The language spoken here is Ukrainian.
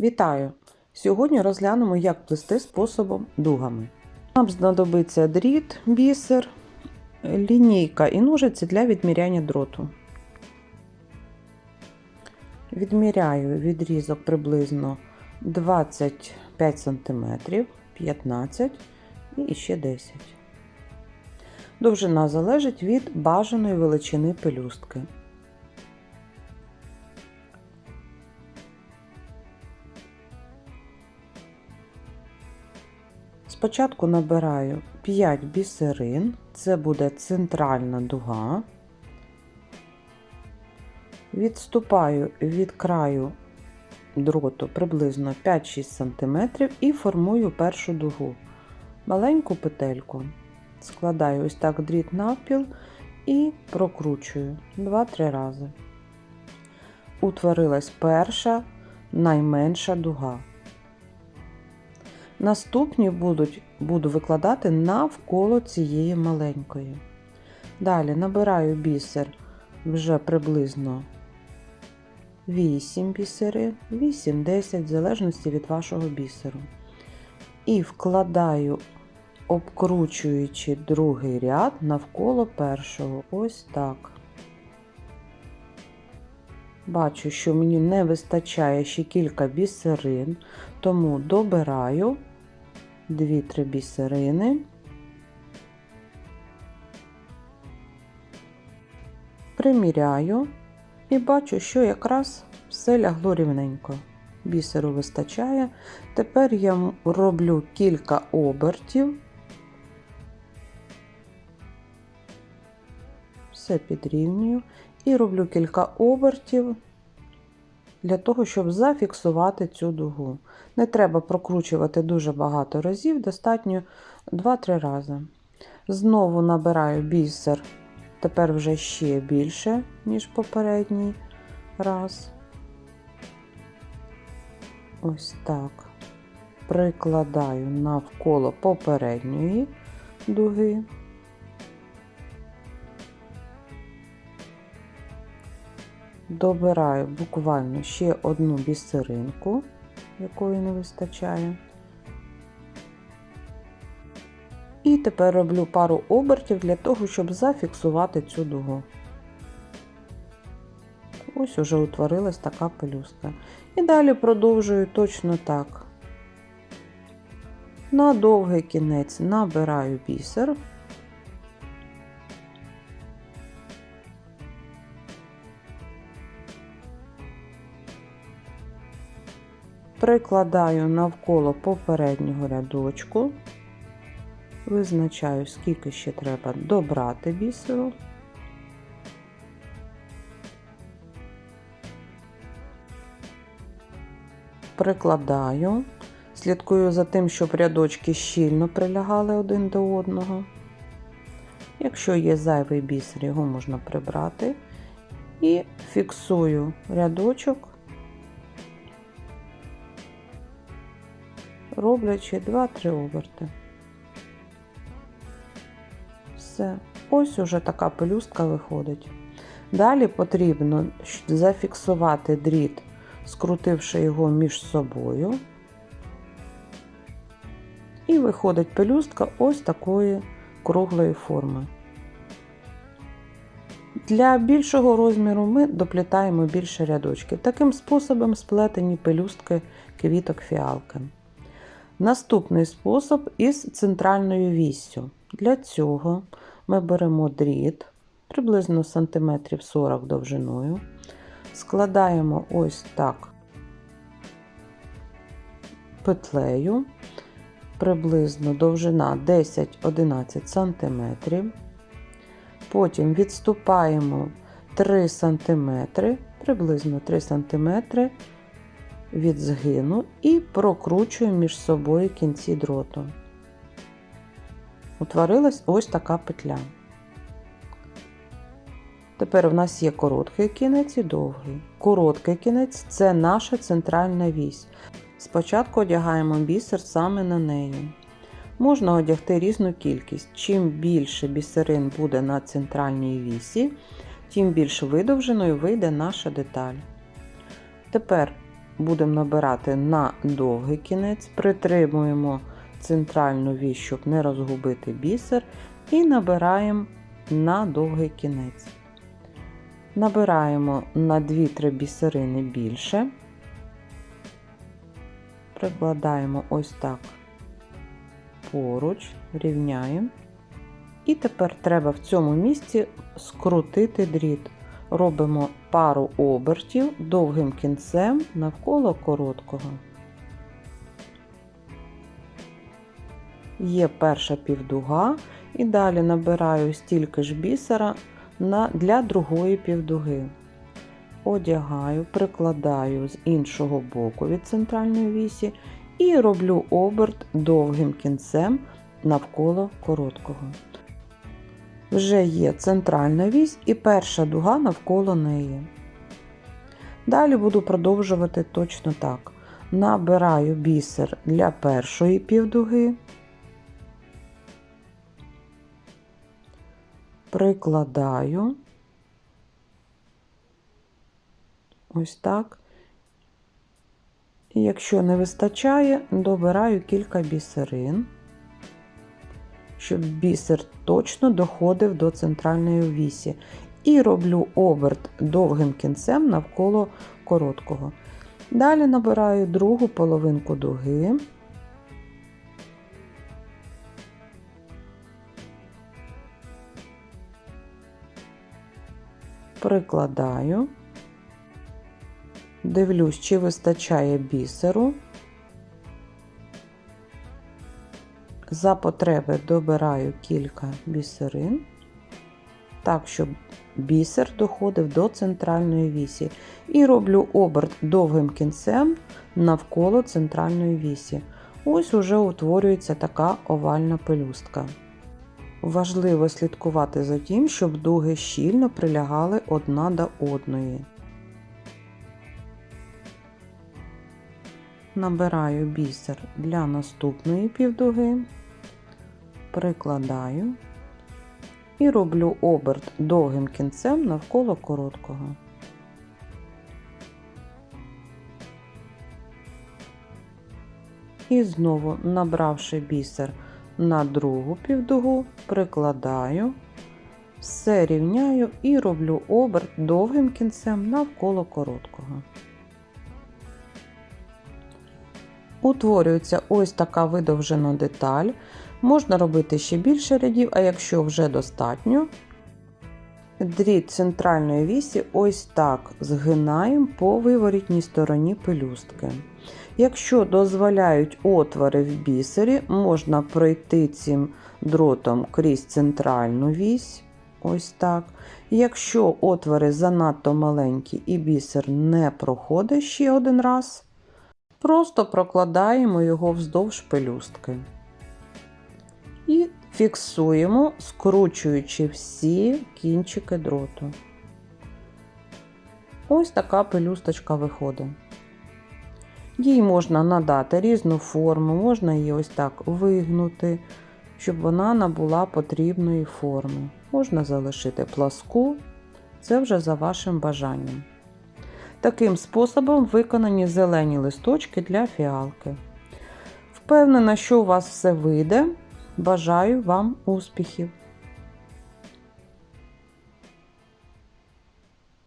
Вітаю! Сьогодні розглянемо, як плести способом дугами. Нам знадобиться дріт, бісер, лінійка і ножиці для відміряння дроту. Відміряю відрізок приблизно 25 см, 15 і ще 10 Довжина залежить від бажаної величини пелюстки. Спочатку набираю 5 бісерин, це буде центральна дуга. Відступаю від краю дроту приблизно 5-6 см і формую першу дугу. Маленьку петельку. Складаю ось так дріт навпіл і прокручую 2-3 рази. Утворилась перша найменша дуга. Наступні будуть, буду викладати навколо цієї маленької. Далі набираю бісер вже приблизно 8 бісери, 8-10, в залежності від вашого бісеру. І вкладаю, обкручуючи другий ряд навколо першого. Ось так. Бачу, що мені не вистачає ще кілька бісерин, тому добираю 2-3 бісерини, приміряю і бачу, що якраз все лягло рівненько. Бісеру вистачає. Тепер я роблю кілька обертів. Все підрівнюю і роблю кілька обертів для того, щоб зафіксувати цю дугу. Не треба прокручувати дуже багато разів, достатньо 2-3 рази. Знову набираю бісер, тепер вже ще більше, ніж попередній раз. Ось так. Прикладаю навколо попередньої дуги. Добираю буквально ще одну бісеринку, якої не вистачає. І тепер роблю пару обертів для того, щоб зафіксувати цю дугу. Ось уже утворилась така пелюстка. І далі продовжую точно так. На довгий кінець набираю бісер. Прикладаю навколо попереднього рядочку, визначаю, скільки ще треба добрати бісеру. Прикладаю, слідкую за тим, щоб рядочки щільно прилягали один до одного. Якщо є зайвий бісер, його можна прибрати. І фіксую рядочок роблячи 2-3 оберти. Все, ось уже така пелюстка виходить. Далі потрібно зафіксувати дріт, скрутивши його між собою. І виходить пелюстка ось такої круглої форми. Для більшого розміру ми доплітаємо більше рядочків. Таким способом сплетені пелюстки квіток фіалки. Наступний спосіб із центральною віссю. Для цього ми беремо дріт приблизно сантиметрів 40 довжиною, складаємо ось так петлею, приблизно довжина 10-11 см. Потім відступаємо 3 см, приблизно 3 см від згину і прокручуємо між собою кінці дроту. Утворилась ось така петля. Тепер у нас є короткий кінець і довгий. Короткий кінець це наша центральна вісь. Спочатку одягаємо бісер саме на неї. Можна одягти різну кількість. Чим більше бісерин буде на центральній вісі, тим більш видовженою вийде наша деталь. Тепер будемо набирати на довгий кінець, притримуємо центральну вісь, щоб не розгубити бісер, і набираємо на довгий кінець. Набираємо на 2-3 бісерини більше, прикладаємо ось так поруч, рівняємо. І тепер треба в цьому місці скрутити дріт. Робимо пару обертів довгим кінцем навколо короткого. Є перша півдуга, і далі набираю стільки ж бісера для другої півдуги. Одягаю, прикладаю з іншого боку від центральної вісі і роблю оберт довгим кінцем навколо короткого. Вже є центральна вісь і перша дуга навколо неї. Далі буду продовжувати точно так. Набираю бісер для першої півдуги, прикладаю ось так. І якщо не вистачає, добираю кілька бісерин, щоб бісер точно доходив до центральної вісі. І роблю оберт довгим кінцем навколо короткого. Далі набираю другу половинку дуги. Прикладаю. Дивлюсь, чи вистачає бісеру. За потреби добираю кілька бісерин, так, щоб бісер доходив до центральної вісі. І роблю оберт довгим кінцем навколо центральної вісі. Ось уже утворюється така овальна пелюстка. Важливо слідкувати за тим, щоб дуги щільно прилягали одна до одної. Набираю бісер для наступної півдуги, прикладаю і роблю оберт довгим кінцем навколо короткого. І знову, набравши бісер на другу півдугу, прикладаю, все рівняю і роблю оберт довгим кінцем навколо короткого. Утворюється ось така видовжена деталь. Можна робити ще більше рядів, а якщо вже достатньо, дріт центральної вісі ось так згинаємо по виворітній стороні пелюстки. Якщо дозволяють отвори в бісері, можна пройти цим дротом крізь центральну вісь. Ось так. Якщо отвори занадто маленькі і бісер не проходить ще один раз, просто прокладаємо його вздовж пелюстки. І фіксуємо, скручуючи всі кінчики дроту. Ось така пелюсточка виходить. Їй можна надати різну форму, можна її ось так вигнути, щоб вона набула потрібної форми. Можна залишити пласку, це вже за вашим бажанням. Таким способом виконані зелені листочки для фіалки. Впевнена, що у вас все вийде. Бажаю вам успіхів!